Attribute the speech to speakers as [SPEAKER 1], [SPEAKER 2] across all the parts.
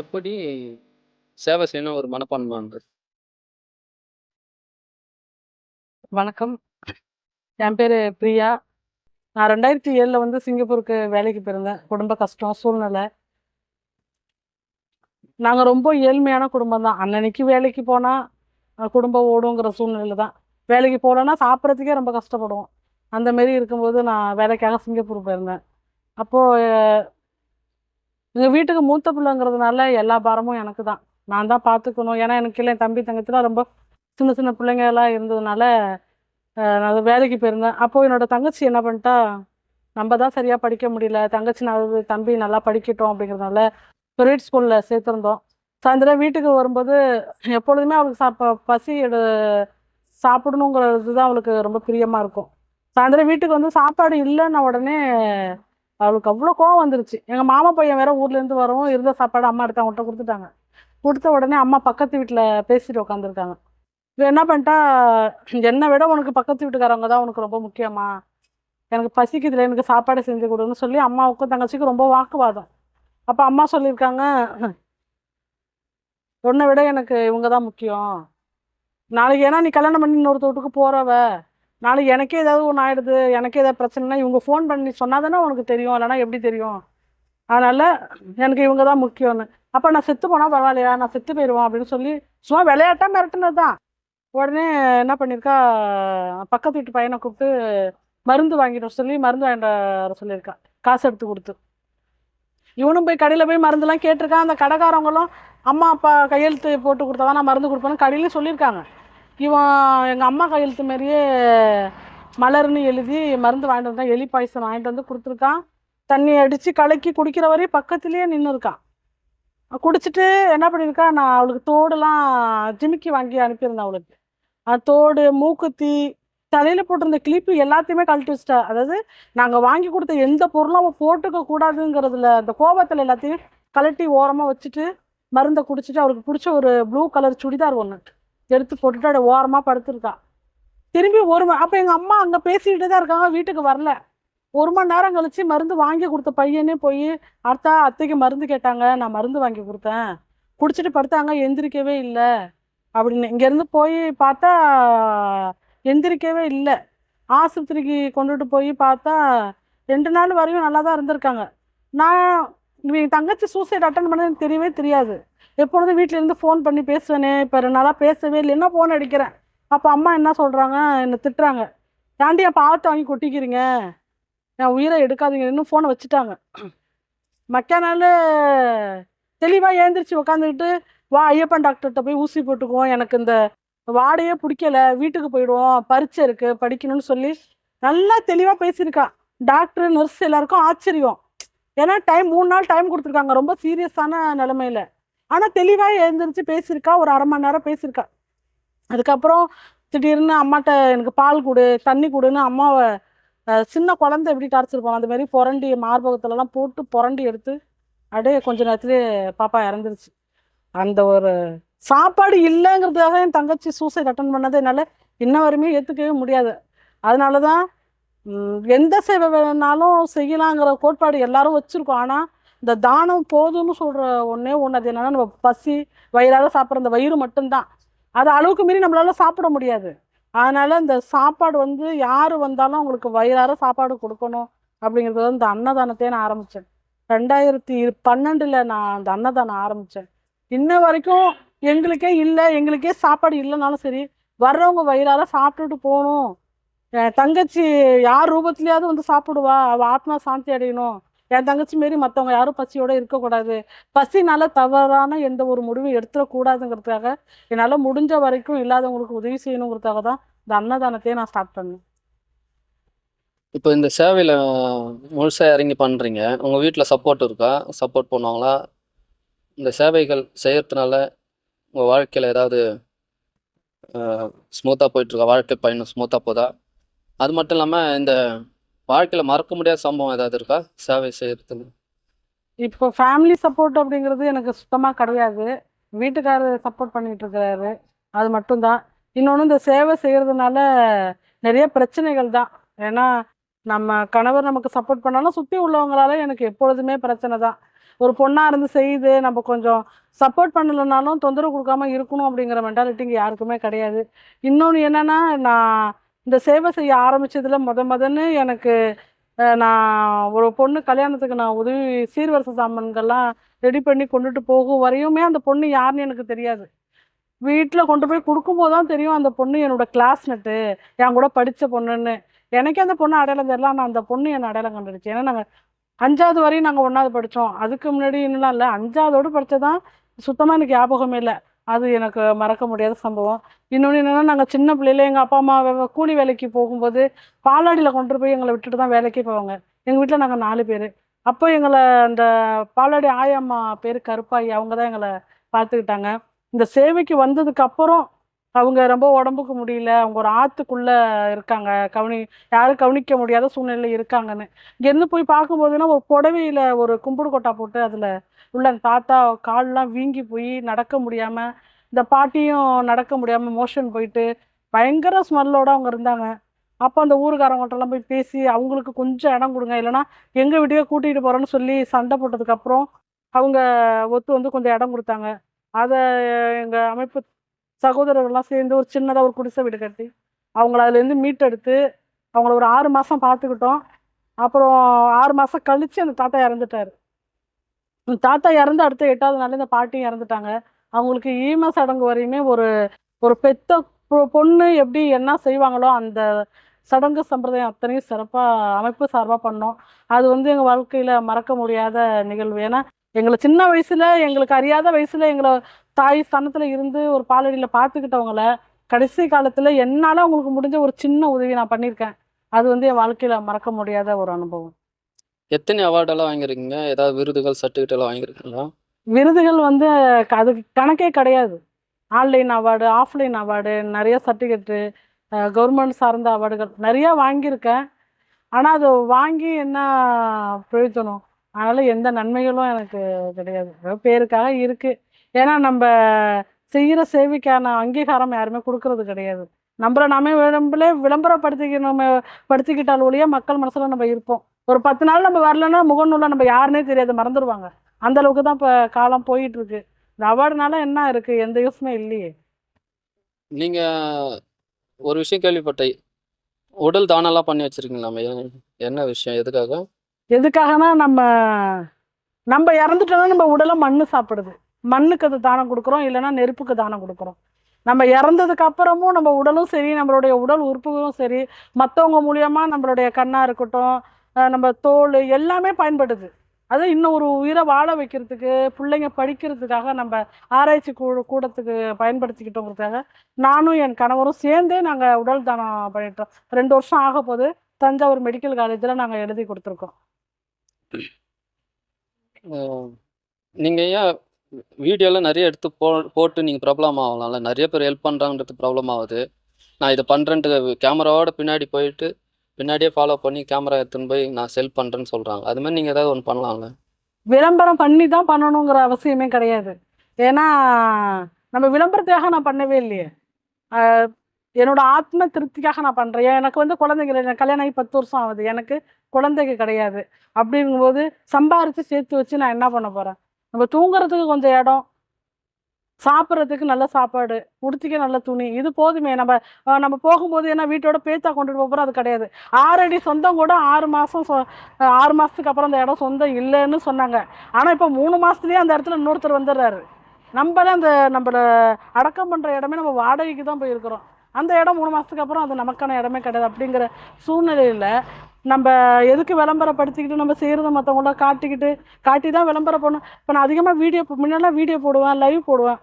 [SPEAKER 1] எப்படி சேவை செய்யணும் ஒரு மனப்பான்மை வந்தது?
[SPEAKER 2] வணக்கம். என் பேர் பிரியா. நான் 2007ல வந்து சிங்கப்பூருக்கு வேலைக்கு போயிருந்தேன். குடும்ப கஷ்டம், சூழ்நிலை. நாங்கள் ரொம்ப ஏழ்மையான குடும்பம் தான். அன்னன்னைக்கு வேலைக்கு போனால் குடும்பம் ஓடுங்கிற சூழ்நிலையில் தான். வேலைக்கு போகலன்னா சாப்பிட்றதுக்கே ரொம்ப கஷ்டப்படுவோம். அந்த மாரி இருக்கும்போது நான் வேலைக்காக சிங்கப்பூர் போயிருந்தேன். அப்போது எங்கள் வீட்டுக்கு மூத்த பிள்ளைங்கிறதுனால எல்லா பாரமும் எனக்கு தான். நான் தான் பார்த்துக்கணும். ஏன்னா, எனக்கு இல்லை என் தம்பி, தங்கச்சிலாம் ரொம்ப சின்ன சின்ன பிள்ளைங்கலாம் இருந்ததுனால, நான் வேலைக்கு போயிருந்தேன். அப்போது என்னோட தங்கச்சி என்ன பண்ணிட்டா, நம்ம தான் சரியாக படிக்க முடியல. தங்கச்சி நான் தம்பி நல்லா படிக்கட்டும்." அப்படிங்கிறதுனால ப்ரைவேட் ஸ்கூலில் சேர்த்துருந்தோம். சாயந்தரம் வீட்டுக்கு வரும்போது எப்பொழுதுமே அவளுக்கு சாப்ப பசி எடு சாப்பிடணுங்கிறது தான் அவளுக்கு ரொம்ப பிரியமாக இருக்கும். சாயந்தரம் வீட்டுக்கு வந்து சாப்பாடு இல்லைன்னா உடனே அவளுக்கு அவ்வளோ கோவம் வந்துருச்சு. எங்கள் மாமா பையன் வேற ஊர்லேருந்து வரவும், இருந்த சாப்பாடு அம்மா எடுத்து அவங்கள்ட்ட கொடுத்துட்டாங்க கொடுத்த உடனே அம்மா பக்கத்து வீட்டில் பேசிட்டு உட்காந்துருக்காங்க. இவ என்ன பண்ணிட்டா, என்னை விட உனக்கு பக்கத்து வீட்டுக்காரவங்க தான் உனக்கு ரொம்ப முக்கியமா? எனக்கு பசிக்குதுல, எனக்கு சாப்பாடு செஞ்சு கொடுன்னு சொல்லி அம்மாவுக்கும் தங்கச்சிக்கும் ரொம்ப வாக்குவாதம். அப்போ அம்மா சொல்லியிருக்காங்க, உன்னை விட எனக்கு இவங்க தான் முக்கியம். நாளைக்கு ஏன்னா நீ கல்யாணம் பண்ணி இன்னொருத்த வீட்டுக்கு போகிறவ நாளைக்கு எனக்கே ஏதாவது ஒன்று ஆயிடுது, எனக்கே ஏதாவது பிரச்சனைனா இவங்க ஃபோன் பண்ணி சொன்னால் தானே உனக்கு தெரியும். இல்லைனா எப்படி தெரியும்? அதனால் எனக்கு இவங்க தான் முக்கியம்னு." அப்போ நான் செத்து போனால் பரவாயில்லையா? நான் செத்து போயிடுவோம் அப்படின்னு சொல்லி சும்மா விளையாட்டா மிரட்டினது தான். உடனே என்ன பண்ணியிருக்கா, பக்கத்து வீட்டு பையனை கூப்பிட்டு மருந்து வாங்கிட்டு சொல்லி மருந்து வாங்கிட்டு வர சொல்லியிருக்கா. காசு எடுத்து கொடுத்து இவனும் போய் கடையில் போய் மருந்துலாம் கேட்டிருக்கான். அந்த கடைக்காரவங்களும் அம்மா, அப்பா கையெழுத்து போட்டு கொடுத்தா தான் நான் மருந்து கொடுப்பேன்னு கடையிலையும் சொல்லியிருக்காங்க. இவன் எங்கள் அம்மா கையெழுத்து மாரியே மலர்னு எழுதி மருந்து வாங்கிட்டு வந்தான். எலி பாய்சன் வாங்கிட்டு வந்து கொடுத்துருக்கான் தண்ணி அடித்து கலக்கி குடிக்கிற வரையும் பக்கத்துலேயே நின்று இருக்கான் குடிச்சிட்டு என்ன பண்ணியிருக்கா, நான் அவளுக்கு தோடுலாம் ஜிமிக்கி வாங்கி அனுப்பியிருந்தேன் அவளுக்கு. அந்த தோடு, மூக்குத்தி, தலையில் போட்டிருந்த கிளிப்பு எல்லாத்தையுமே கழட்டி வச்சுட்டா. அதாவது நாங்கள் வாங்கி கொடுத்த எந்த பொருளும் அவள் போட்டுக்க கூடாதுங்கிறதுல அந்த கோபத்தில் எல்லாத்தையும் கழட்டி ஓரமாக வச்சுட்டு, மருந்தை குடிச்சிட்டு அவளுக்கு பிடிச்ச ஒரு ப்ளூ கலர் சுடிதார் ஒன்று எடுத்து போட்டுட்டு அதை ஓரமாக படுத்திருக்கா. திரும்பி ஒரு அப்போ எங்கள் அம்மா அங்கே பேசிக்கிட்டு தான் இருக்காங்க. வீட்டுக்கு வரல. ஒரு மணி நேரம் கழித்து மருந்து வாங்கி கொடுத்த பையனே போய் அடுத்தா அத்தைக்கு மருந்து கேட்டாங்க. நான் மருந்து வாங்கி கொடுத்தேன் குடிச்சிட்டு படுத்தாங்க. எந்திரிக்கவே இல்லை அப்படின்னு. இங்கேருந்து போய் பார்த்தா எந்திரிக்கவே இல்லை ஆஸ்பத்திரிக்கு கொண்டுட்டு போய் பார்த்தா ரெண்டு நாள் வரையும் நல்லா தான் இருந்திருக்காங்க. நான் என் தங்கச்சி சூசைட் அட்டன் பண்ணது எனக்கு தெரியவே தெரியாது. எப்பொழுதும் வீட்டிலேருந்து ஃபோன் பண்ணி பேசுவேனே, இப்போ ரெண்டு நாளாக பேசவே இல்லைன்னா ஃபோன் அடிக்கிறேன். அப்போ அம்மா என்ன சொல்கிறாங்க என்னை திட்டுறாங்க. "ஏன்டி அப்ப வாங்கி கொட்டிக்கிறீங்க? என் உயிரை எடுக்காதீங்க இன்னும் ஃபோனை வச்சுட்டாங்க. மக்காநாளு தெளிவாக ஏந்திரிச்சு உட்காந்துக்கிட்டு, "வா ஐயப்பன் டாக்டர்கிட்ட போய் ஊசி போட்டுக்குவோம். எனக்கு இந்த வாடையே பிடிக்கல வீட்டுக்கு போயிடுவோம். பரீட்சை இருக்குது படிக்கணும்னு" சொல்லி நல்லா தெளிவாக பேசியிருக்கா. டாக்டர், நர்ஸ் எல்லாருக்கும் ஆச்சரியம். ஏன்னா டைம் மூணு நாள் டைம் கொடுத்துருக்காங்க ரொம்ப சீரியஸான நிலமையில ஆனால் தெளிவாக எழுந்திரிச்சு பேசியிருக்கா. ஒரு அரை மணி நேரம் பேசியிருக்கா. அதுக்கப்புறம் திடீர்னு அம்மாட்ட "எனக்கு பால் கொடு தண்ணி கொடுன்னு அம்மாவை சின்ன குழந்தை எப்படி டார்ச்சிருப்பாங்க அந்த மாதிரி புரண்டி மார்பகத்துலலாம் போட்டு புரண்டி எடுத்து, அப்படியே கொஞ்ச நேரத்துலேயே பாப்பா இறந்துருச்சு. அந்த ஒரு சாப்பாடு இல்லைங்கிறதுக்காக என் தங்கச்சி சூசைட் அட்டன் பண்ணது என்னால் இன்ன வரையுமே ஏற்றுக்கவே முடியாது. அதனால தான் எந்த சேவை வேணாலும் செய்யலாங்கிற கோட்பாடு எல்லாரும் வச்சுருக்கோம் ஆனால் இந்த தானம் போதும்னு சொல்கிற ஒன்றே ஒன்று அது என்னென்னா நம்ம பசி, வயிறால் சாப்பிட்ற அந்த வயிறு மட்டும்தான் அது அளவுக்கு மீறி நம்மளால் சாப்பிட முடியாது. அதனால் இந்த சாப்பாடு வந்து யார் வந்தாலும் அவங்களுக்கு வயிறார சாப்பாடு கொடுக்கணும் அப்படிங்கிறது இந்த அன்னதானத்தையே நான் ஆரம்பித்தேன் ரெண்டாயிரத்தி பன்னெண்டில் நான் அந்த அன்னதானம் ஆரம்பித்தேன் இன்ன வரைக்கும் எங்களுக்கே இல்லை எங்களுக்கே சாப்பாடு இல்லைனாலும் சரி, வர்றவங்க வயிறார சாப்பிட்டுட்டு போகணும் என் தங்கச்சி யார் ரூபத்துலேயாவது வந்து சாப்பிடுவா. அவள் ஆத்மா சாந்தி அடையணும். என் தங்கச்சி மாரி மற்றவங்க யாரும் பசியோட இருக்கக்கூடாது. பசினால தவறான எந்த ஒரு முடிவும் எடுத்துடக்கூடாதுங்கிறதுக்காக என்னால் முடிஞ்ச வரைக்கும் இல்லாதவங்களுக்கு உதவி செய்யணுங்கிறதுக்காக தான் இந்த அன்னதானத்தையே நான் ஸ்டார்ட் பண்ணேன்.
[SPEAKER 1] இப்போ இந்த சேவையில் முழுசாக இறங்கி பண்ணுறீங்க உங்கள் வீட்டில் சப்போர்ட் இருக்கா? சப்போர்ட் பண்ணுவாங்களா? இந்த சேவைகள் செய்கிறதுனால உங்கள் வாழ்க்கையில் ஏதாவது ஸ்மூத்தாக போயிட்டுருக்கா? வாழ்க்கை பயணம் ஸ்மூத்தாக போதா? அது மட்டும் இல்லாமல் இந்த வாழ்க்கையில் மறக்க முடியாத சம்பவம் ஏதாவது இருக்கா? சேவை செய்யறதுல?
[SPEAKER 2] இப்போ ஃபேமிலி சப்போர்ட் அப்படிங்கிறது எனக்கு சுத்தமாக கிடையாது. வீட்டுக்காரர் சப்போர்ட் பண்ணிட்டு இருக்கிறாரு அது மட்டும் தான். இந்த சேவை செய்கிறதுனால நிறைய பிரச்சனைகள் தான். ஏன்னா, நம்ம கணவர் நமக்கு சப்போர்ட் பண்ணாலும் சுற்றி உள்ளவங்களால எனக்கு எப்பொழுதுமே பிரச்சனை தான் ஒரு பொண்ணாக இருந்து செய்து நம்ம கொஞ்சம் சப்போர்ட் பண்ணலைனாலும் தொந்தரவு கொடுக்காம இருக்கணும் அப்படிங்கிற மென்டாலிட்டி இங்கே யாருக்குமே கிடையாது இன்னொன்று என்னென்னா நான் இந்த சேவை செய்ய ஆரம்பித்ததில் முத முதன்னு எனக்கு நான் ஒரு பொண்ணு கல்யாணத்துக்கு நான் உதவி சீர்வரிசை சாமான்கள்லாம் ரெடி பண்ணி கொண்டுட்டு போகும் வரையுமே அந்த பொண்ணு யாருன்னு எனக்கு தெரியாது. வீட்டில் கொண்டு போய் கொடுக்கும்போது தான் தெரியும் அந்த பொண்ணு என்னோட கிளாஸ்மேட்டு என் கூட படித்த பொண்ணுன்னு. எனக்கே அந்த பொண்ணு அடையாளம் தெரியல. ஆனால் அந்த பொண்ணு என்னை அடையாளம் கண்டுடுச்சு ஏன்னா நாங்கள் அஞ்சாவது வரையும் நாங்கள் ஒன்றாவது படித்தோம் அதுக்கு முன்னாடி இன்னும் இல்லை. அஞ்சாவதோடு படித்ததான் சுத்தமாக எனக்கு ஞாபகமே இல்லை. அது எனக்கு மறக்க முடியாத சம்பவம். இன்னொன்று என்னென்னா நாங்கள் சின்ன பிள்ளையில எங்கள் அப்பா அம்மா கூலி வேலைக்கு போகும்போது பாலாடியில் கொண்டு போய் எங்களை விட்டுட்டு தான் வேலைக்கே போவாங்க. எங்கள் வீட்டில் நாங்கள் நாலு பேர். அப்போ எங்களை அந்த பாலாடி ஆயம்மா பேர் கருப்பாயி அவங்க தான் எங்களை பார்த்துக்கிட்டாங்க இந்த சேவைக்கு வந்ததுக்கு அப்புறம் அவங்க ரொம்ப உடம்புக்கு முடியல. அவங்க ஒரு ஆத்துக்குள்ள இருக்காங்க. கவனி யாரும் கவனிக்க முடியாத சூழ்நிலையில் இருக்காங்கன்னு. இங்கேருந்து போய் பார்க்கும்போதுன்னா ஒரு புடவையில் ஒரு கும்பிடு கொட்டா போட்டு அதில் உள்ள அந்த தாத்தா கால்லாம் வீங்கி போய் நடக்க முடியாமல் இந்த பாட்டியும் நடக்க முடியாமல் மோஷன் போயிட்டு பயங்கர ஸ்மெல்லோடு அவங்க இருந்தாங்க. அப்போ அந்த ஊருக்காரவங்கள்ட்டலாம் போய் பேசி அவங்களுக்கு கொஞ்சம் இடம் கொடுங்க. இல்லைன்னா எங்கள் வீட்டுக்கே கூட்டிகிட்டு போகிறோன்னு சொல்லி சண்டை போட்டதுக்கப்புறம் அவங்க ஒத்து வந்து கொஞ்சம் இடம் கொடுத்தாங்க. அதை எங்கள் அமைப்பு சகோதரர்கள்லாம் சேர்ந்து ஒரு சின்னதாக ஒரு குடிசை வீடு கட்டி அவங்கள அதுலேருந்து மீட்டெடுத்து அவங்கள ஒரு ஆறு மாதம் பார்த்துக்கிட்டோம். அப்புறம் ஆறு மாதம் கழித்து அந்த தாத்தா இறந்துட்டார். இந்த தாத்தா இறந்து அடுத்த எட்டாவது நாள் இந்த பாட்டியும் இறந்துட்டாங்க. அவங்களுக்கு ஈம சடங்கு வரையுமே ஒரு ஒரு பெத்த பொ- பொண்ணு எப்படி என்ன செய்வாங்களோ அந்த சடங்கு சம்பிரதாயம் அத்தனையும் சிறப்பாக அமைப்பு சார்பாக பண்ணோம். அது வந்து எங்கள் வாழ்க்கையில் மறக்க முடியாத நிகழ்வு. ஏன்னா எங்களை சின்ன வயசில் எங்களுக்கு அறியாத வயசில் எங்களை தாய் ஸ்தானத்தில் இருந்து ஒரு பாலடியில் பார்த்துக்கிட்டவங்கள கடைசி காலத்தில் என்னால் அவங்களுக்கு முடிஞ்ச ஒரு சின்ன உதவி நான் பண்ணியிருக்கேன் அது வந்து என் வாழ்க்கையில் மறக்க முடியாத ஒரு அனுபவம்.
[SPEAKER 1] எத்தனை அவார்டெல்லாம் வாங்கியிருக்கீங்க? ஏதாவது விருதுகள் சர்டிஃபிகேட் எல்லாம் வாங்கியிருக்கீங்களா?
[SPEAKER 2] விருதுகள் வந்து அதுக்கு கணக்கே கிடையாது. ஆன்லைன் அவார்டு ஆஃப்லைன் அவார்டு நிறைய சர்டிஃபிகேட்டு கவர்மெண்ட் சார்ந்த அவார்டுகள் நிறையா வாங்கியிருக்கேன். ஆனால் அது வாங்கி என்ன பிரயோஜனம்? அதனால் எந்த நன்மைகளும் எனக்கு கிடையாது. பேருக்காக இருக்குது ஏன்னா நம்ம செய்கிற சேவைக்கான அங்கீகாரம் யாருமே கொடுக்கறது கிடையாது. நம்மளை நாமே நம்மளே விளம்பரப்படுத்திக்கணும் படுத்திக்கிட்டால் ஒழிய மக்கள் மனசில் நம்ம இருப்போம். ஒரு பத்து நாள் நம்ம வரலன்னா முகநூலில் நம்ம யாருன்னே தெரியாது மறந்துடுவாங்க அந்த அளவுக்கு தான் இப்போ காலம் போயிட்டு இருக்கு இந்த அவார்டுனால என்ன இருக்கு? எந்த யூஸுமே இல்லையே.
[SPEAKER 1] நீங்கள் ஒரு விஷயம் கேள்விப்பட்டேன். உடல் தானம்லாம் பண்ணி வச்சிருக்கீங்களாமே என்ன விஷயம்? எதுக்காக?
[SPEAKER 2] எதுக்காகனா நம்ம நம்ம இறந்துட்டோம்னா நம்ம உடலை மண்ணு சாப்பிடுது. மண்ணுக்கு அது தானம் கொடுக்குறோம் இல்லைன்னா நெருப்புக்கு தானம் கொடுக்குறோம். நம்ம இறந்ததுக்கு அப்புறமும் நம்ம உடலும் சரி நம்மளுடைய உடல் உறுப்புகளும் சரி மற்றவங்க மூலியமாக நம்மளுடைய கண்ணாக இருக்கட்டும் நம்ம தோல் எல்லாமே பயன்படுது. அது இன்னும் ஒரு உயிரை வாழ வைக்கிறதுக்கு பிள்ளைங்க படிக்கிறதுக்காக நம்ம ஆராய்ச்சி கூ கூடத்துக்கு பயன்படுத்திக்கிட்டோங்கிறதுக்காக நானும் என் கணவரும் சேர்ந்தே நாங்கள் உடல் தானம் பண்ணிட்டோம். ரெண்டு வருஷம் ஆக போது தஞ்சாவூர் மெடிக்கல் காலேஜில் நாங்கள் எழுதி கொடுத்துருக்கோம்.
[SPEAKER 1] நீங்கள் ஏன் வீடியோலாம் நிறைய எடுத்து போ போட்டு நீங்கள் ப்ராப்ளம் ஆகலாம்ல. நிறைய பேர் ஹெல்ப் பண்ணுறாங்கிறது ப்ராப்ளம் ஆகுது. நான் இதை பண்ணுறேன்ட்டு கேமராவோட பின்னாடி போயிட்டு பின்னாடியே ஃபாலோ பண்ணி கேமரா எடுத்துன்னு போய் நான் செல் பண்ணுறேன்னு சொல்கிறாங்க அது மாதிரி நீங்கள் ஏதாவது ஒன்று பண்ணலாம்ல?
[SPEAKER 2] விளம்பரம் பண்ணி தான் பண்ணணுங்கிற அவசியமே கிடையாது. ஏன்னா நம்ம விளம்பரத்துக்காக நான் பண்ணவே இல்லையே. என்னோட ஆத்ம திருப்திக்காக நான் பண்ணுறேன் எனக்கு வந்து குழந்தைங்க எனக்கு கல்யாணம் ஆகி பத்து வருஷம் ஆகுது. எனக்கு குழந்தைங்க கிடையாது. அப்படிங்கும்போது சம்பாரித்து சேர்த்து வச்சு நான் என்ன பண்ண போகிறேன் நம்ம தூங்குறதுக்கு கொஞ்சம் இடம். சாப்பிட்றதுக்கு நல்ல சாப்பாடு உடுத்திக்க நல்ல துணி இது போதுமே. நம்ம நம்ம போகும்போது ஏன்னா வீட்டோட பேத்தா கொண்டுட்டு போகிறோம் அது கிடையாது. ஆறடி சொந்தம் கூட ஆறு மாதம் சொ ஆறு மாதத்துக்கு அப்புறம் அந்த இடம் சொந்தம் இல்லைன்னு சொன்னாங்க. ஆனால் இப்போ மூணு மாதத்துலேயே அந்த இடத்துல இன்னொருத்தர் வந்துடுறாரு. நம்மளே அந்த நம்மள அடக்கம் பண்ணுற இடமே நம்ம வாடகைக்கு தான் போயிருக்கிறோம். அந்த இடம் மூணு மாதத்துக்கு அப்புறம் அது நமக்கான இடமே கிடையாது அப்படிங்கிற சூழ்நிலையில் நம்ம எதுக்கு விளம்பரப்படுத்திக்கிட்டு நம்ம செய்கிறத மற்றவங்கள காட்டிக்கிட்டு காட்டி தான் விளம்பரம் பண்ணோம் இப்போ நான் அதிகமாக வீடியோ முன்னெல்லாம் வீடியோ போடுவேன் லைவ் போடுவேன்.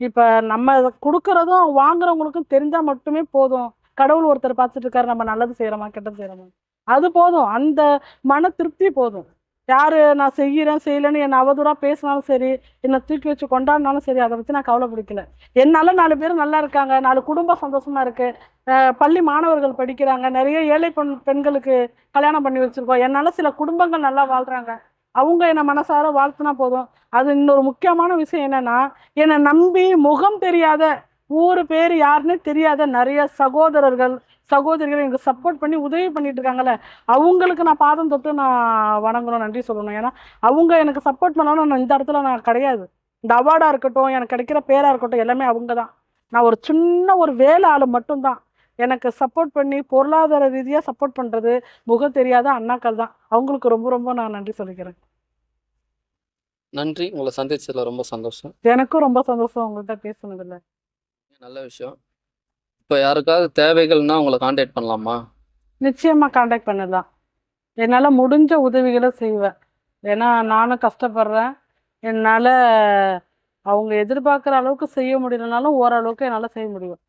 [SPEAKER 2] இப்போ நம்ம இதை கொடுக்குறதும் வாங்குறவங்களுக்கும் தெரிஞ்சால் மட்டுமே போதும். கடவுள் ஒருத்தர் பார்த்துட்டு இருக்காரு நம்ம நல்லது செய்கிறோமா கெட்டது செய்கிறோமா அது போதும். அந்த மன திருப்தி போதும். யார் நான் செய்கிறேன் செய்யலைன்னு என்னை அவதூறாக பேசினாலும் சரி என்னை தூக்கி வச்சு கொண்டாடினாலும் சரி அதை பற்றி நான் கவலைப்பிடிக்கல என்னால் நாலு பேர் நல்லா இருக்காங்க நாலு குடும்பம் சந்தோஷமாக இருக்குது பள்ளி மாணவர்கள் படிக்கிறாங்க நிறைய ஏழை பெண் பெண்களுக்கு கல்யாணம் பண்ணி வச்சுருக்கோம். என்னால் சில குடும்பங்கள் நல்லா வாழ்கிறாங்க அவங்க என்னை மனசார வாழ்த்துனா போதும். அது இன்னொரு முக்கியமான விஷயம் என்னென்னா என்னை நம்பி முகம் தெரியாத ஊர் பேர் யாருன்னு தெரியாத நிறைய சகோதரர்கள் சகோதரிகள் எனக்கு சப்போர்ட் பண்ணி உதவி பண்ணிட்டு இருக்காங்கல்ல அவங்களுக்கு நான் பாதம் தொட்டு நான் வணங்கணும் நன்றி சொல்லணும். ஏன்னா அவங்க எனக்கு சப்போர்ட் பண்ணாலும் நான் இந்த இடத்துல நான் கிடையாது. இந்த அவார்டாக இருக்கட்டும் எனக்கு கிடைக்கிற பேராக இருக்கட்டும் எல்லாமே அவங்க தான். நான் ஒரு சின்ன ஒரு வேலை ஆள் மட்டும்தான். எனக்கு சப்போர்ட் பண்ணி பொருளாதார ரீதியாக சப்போர்ட் பண்ணுறது முகம் தெரியாத அண்ணாக்கள் தான். அவங்களுக்கு ரொம்ப ரொம்ப நான் நன்றி சொல்லிக்கிறேன்.
[SPEAKER 1] நன்றி. உங்களை சந்திச்சதுல ரொம்ப சந்தோஷம்.
[SPEAKER 2] எனக்கும் ரொம்ப சந்தோஷம் உங்கள்கிட்ட பேசுனதில்ல
[SPEAKER 1] நல்ல விஷயம். இப்போ யாருக்காவது தேவைகள்னா உங்களை காண்டாக்ட் பண்ணலாமா?
[SPEAKER 2] நிச்சயமாக காண்டாக்ட் பண்ணலாம் என்னால் முடிஞ்ச உதவிகளை செய்வேன். ஏன்னா நானும் கஷ்டப்படுறேன். என்னால் அவங்க எதிர்பார்க்குற அளவுக்கு செய்ய முடியலனாலும் ஓரளவுக்கு என்னால் செய்ய முடியும்.